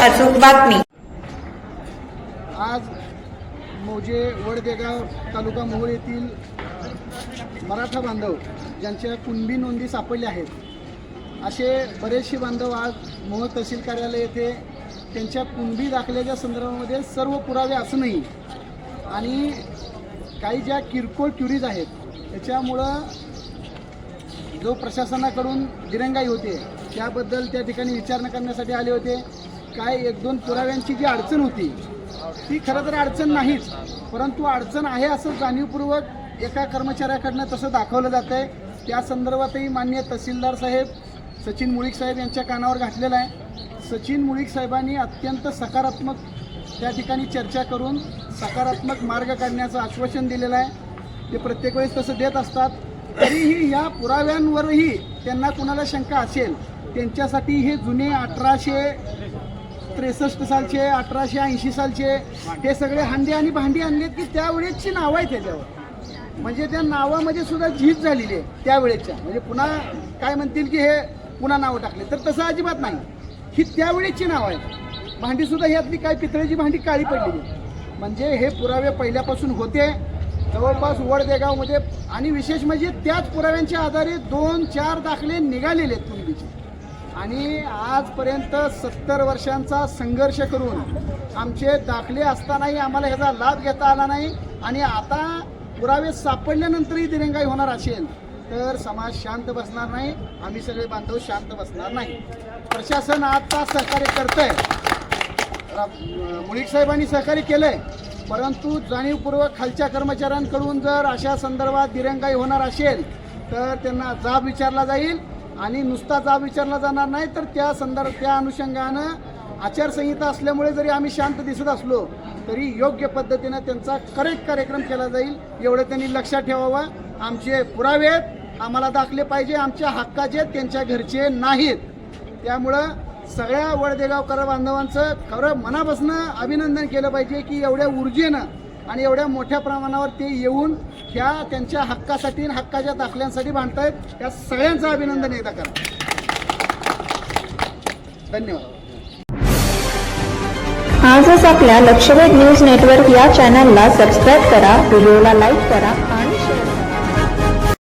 अचूक बातमी. आज मोजे वडदेगाव तालुका मोहोळ येथील मराठा बांधव ज्यांच्या कुणबी नोंदी सापडल्या आहेत असे बरेचसे बांधव आज मोहोळ तहसील कार्यालय येथे त्यांच्या कुणबी दाखल्याच्या संदर्भामध्ये सर्व पुरावे असूनही आणि काही ज्या किरकोळ क्युरीज आहेत त्याच्यामुळं जो प्रशासनाकडून दिरंगाई होते त्याबद्दल त्या ठिकाणी विचारणा करण्यासाठी आले होते. काय एक दोन पुराव्यांची जी अडचण होती ती खरं तर अडचण नाहीच परंतु अडचण आहे असं जाणीवपूर्वक एका कर्मचाऱ्याकडनं तसं दाखवलं जातं आहे त्या संदर्भातही मान्य तहसीलदार साहेब सचिन मुळीक साहेब यांच्या कानावर घातलेलं आहे. सचिन मुळीक साहेबांनी अत्यंत सकारात्मक त्या ठिकाणी चर्चा करून सकारात्मक मार्ग काढण्याचं आश्वासन दिलेलं आहे. ते प्रत्येक वेळेस तसं देत असतात. तरीही या पुराव्यांवरही त्यांना कुणाला शंका असेल त्यांच्यासाठी हे जुने अठराशे त्रेसष्ट सालचे अठराशे ऐंशी सालचे हे सगळे हांडे आणि भांडी आणलेत की त्यावेळेसची नावं आहेत त्याच्यावर. म्हणजे त्या नावामध्ये सुद्धा झीज झालेली आहे त्यावेळेच्या म्हणजे पुन्हा काय म्हणतील की हे पुन्हा नावं टाकले. तर तसं अजिबात नाही. ही त्यावेळेची नावं आहेत. भांडीसुद्धा ह्यातली काय पितळेची भांडी काळी पडलेली म्हणजे हे पुरावे पहिल्यापासून होते. जवळपास वडदेगावमध्ये आणि विशेष म्हणजे त्याच पुराव्यांच्या आधारे दोन चार दाखले निघालेले आहेत कुणबीचे आणि आजपर्यंत सत्तर वर्षांचा संघर्ष करून आमचे दाखले असतानाही आम्हाला ह्याचा लाभ घेता आला नाही. आणि आता पुरावे सापडल्यानंतरही दिरंगाई होणार असेल तर समाज शांत बसणार नाही. आम्ही सगळे बांधव शांत बसणार नाही. प्रशासन आता सहकार्य करतंय. आहे मुळीक साहेबांनी सहकार्य केलंय. परंतु जाणीवपूर्वक खालच्या कर्मचाऱ्यांकडून जर अशा संदर्भात दिरंगाई होणार असेल तर त्यांना जाब विचारला जाईल आणि नुसता जाब विचारला जाणार नाही तर त्या संदर्भ त्या अनुषंगानं आचारसंहिता असल्यामुळे जरी आम्ही शांत दिसत असलो तरी योग्य पद्धतीनं त्यांचा करेक्ट कार्यक्रम केला जाईल एवढं त्यांनी लक्षात ठेवावं. आमचे पुरावे आहेत आम्हाला दाखले पाहिजे आमच्या हक्काचे आहेत, त्यांच्या घरचे नाहीत. त्यामुळं सगळ्या वडदेगावकर बांधवांचं खरं मनापासून अभिनंदन केलं पाहिजे की एवढ्या ऊर्जेनं आणि एवढ्या मोठ्या प्रमाणावर ते येऊन ह्या त्यांच्या हक्कासाठी आणि हक्काच्या दाखल्यांसाठी भांडतायत त्या सगळ्यांचं अभिनंदन एकदा करा. धन्यवाद. आजच आपल्या लक्षवेध न्यूज नेटवर्क या चॅनलला सबस्क्राईब करा व्हिडिओला लाईक करा